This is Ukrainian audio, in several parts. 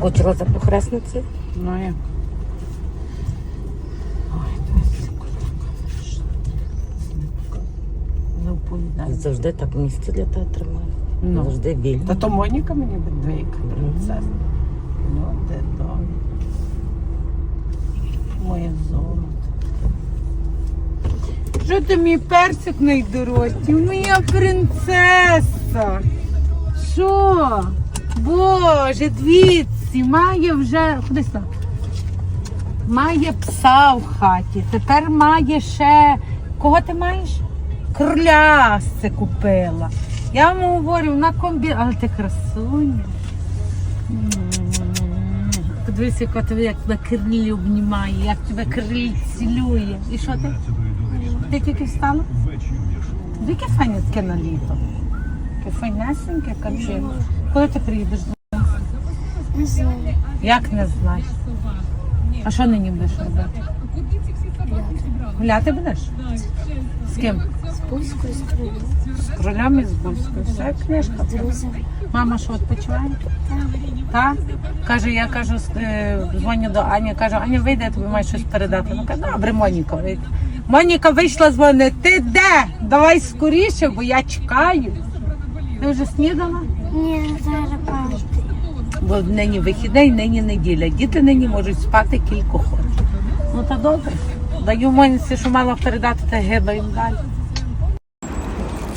скучила за похресницею? Ну оповідай. Завжди так місце для тебе тримаю. Ну. Завжди вільно. Та то Моніка мені двійка принцеса. Ну, де дом. Моє золото. Що ти мій персик найдорожчий? Моя принцеса. Що? Боже, двіці, має вже. Ходи сюди. Має пса в хаті. Тепер має ще. Кого ти маєш? Кроляси купила. Я вам говорю, на комбі. Але ти красуня. Подивись, яка тебе як тебе крилі обнімає, як тебе крилі цілює. І що ти? Ти тільки встала? Яке файне таке на літо? Таке файнесеньке, каче. Коли ти приїдеш? Не знаю. Як не знаєш? А що нині будеш робити? Гуляти будеш? З ким? З Бузькою з Кривою. З кролями з Бузькою. Все, книжка. Мама що відпочиває? Так? Каже, я кажу, е, дзвоню до Ані, кажу, Аня, вийде, я тобі маю щось передати. Ну каже, добре, Моніка вийде. Моніка вийшла дзвонить, ти де? Давай скоріше, бо я чекаю. Ти вже снідала? Ні, зараз пам'яті. Бо нині вихідний, нині неділя. Діти нині можуть спати кілька хочуть. Ну та добре. Даю Моніці, що мала передати, та гиба їм далі.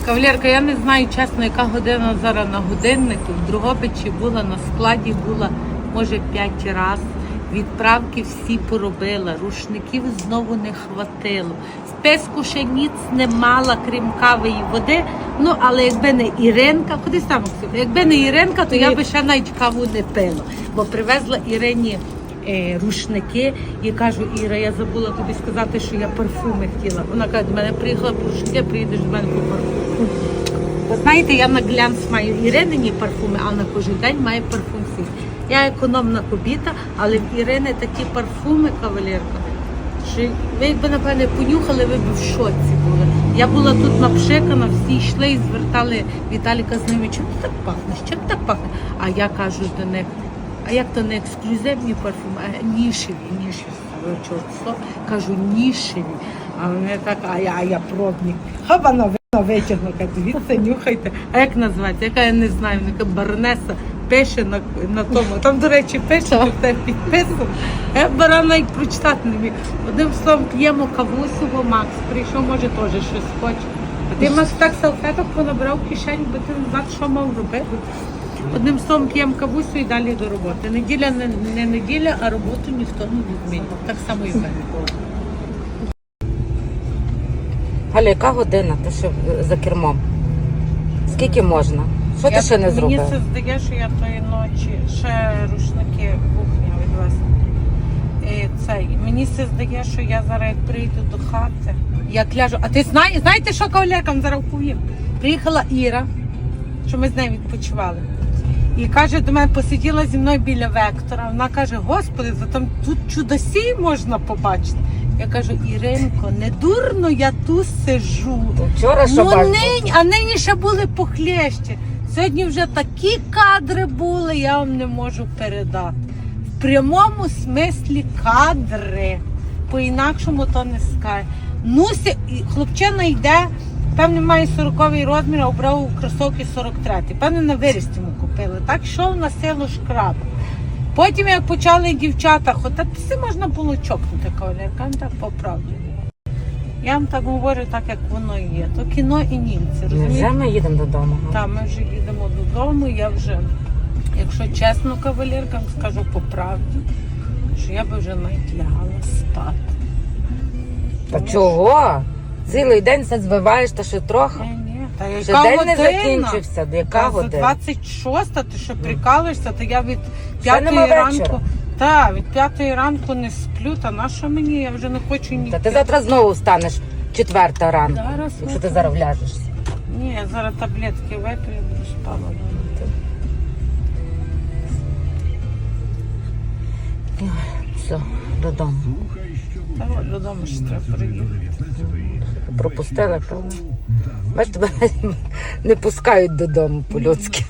Кавалерка, я не знаю чесно, яка година зараз на годиннику. В Другобичі була на складі, була може п'ять разів. Відправки всі поробила, рушників знову не хватило. Списку ще ніц не мала, крім кави і води. Ну, але якби не Іринка, куди саме? Якби не Іринка, то я би ще навіть каву не пила. Бо привезла Ірині е, рушники і кажу, Іра, я забула тобі сказати, що я парфуми хотіла. Вона каже, до мене приїхала по рушники, приїдеш до мене по парфум. Ви знаєте, я на глянц маю Іринині парфуми, а на кожен день маю парфум свій. Я економна кобіта, але в Ірини такі парфуми, кавалерка, що ви якби, напевне, понюхали, ви б в шоці були. Я була тут напшикана, всі йшли і звертали Віталіка з ними, чим так пахнеш, чим так пахне? А я кажу до них, а як то не ексклюзивні парфуми, а нішеві, нішеві. Кажу, нішеві. А вони так, а я, а я пробник. Хабана витягну, каже, дивіться, нюхайте. А як називається? Яка я не знаю, каже, баронеса пише на, на тому. Там, до речі, пише, це підписано. Я баран навіть прочитати не міг. Одним словом, п'ємо кавусю, бо Макс прийшов, може, теж щось хоче. А ти Макс так салфеток понабрав кишень, бо ти не знав, що мав робити. Одним словом, п'ємо кавусю і далі до роботи. Неділя не, не неділя, а роботу ніхто не відмінить. Так само і в мене. Галя, яка година? Ти ще за кермом? Скільки можна? Що ти ще не Мені зробив? це здає, що я тої ночі ще рушники кухня відвезла. І цей, мені це здає, що я зараз як прийду до хати. Я ляжу. А ти знаєш, знаєте, що кавалеркам зараз повім? Приїхала Іра, що ми з нею відпочивали. І каже до мене, посиділа зі мною біля вектора. Вона каже: Господи, за там тут чудосій можна побачити. Я кажу, Іринко, не дурно я тут сиджу. Вчора Ну нині, а нині ще були похлєщі. Сьогодні вже такі кадри були, я вам не можу передати. В прямому смислі кадри. По-інакшому то не скаже. Нуся, і хлопчина йде, певне має 40 розмір, а обрав кросовки 43. Певне на виріст йому купили. Так йшов на силу шкраб. Потім, як почали дівчата, хоча це можна було чокнути кавалерка, так по правді. Я вам так говорю, так як воно є. То кіно і німці, розумієте? ми їдемо додому? га? Та ми вже їдемо додому. Я вже, якщо чесно, кавалеркам скажу по правді, що я би вже навіть лягала спати. Та чого? Цілий день це звиваєш, та ще трохи. Ні, ні. Та Ще яка день не година? закінчився. Яка Та за година? 26, ти що прикалуєшся, то я від Ще нема вечора. ранку. Та, від 5 ранку не сплю, та на що мені? Я вже не хочу ні. Та ти завтра знову встанеш четверта ранку, Зараз якщо ти зараз вляжешся. Ні, я зараз таблетки вип'ю буду спала. Все, додому. Та от додому ще треба приїхати. Пропустили, певно. Бач, тебе не пускають додому по-людськи.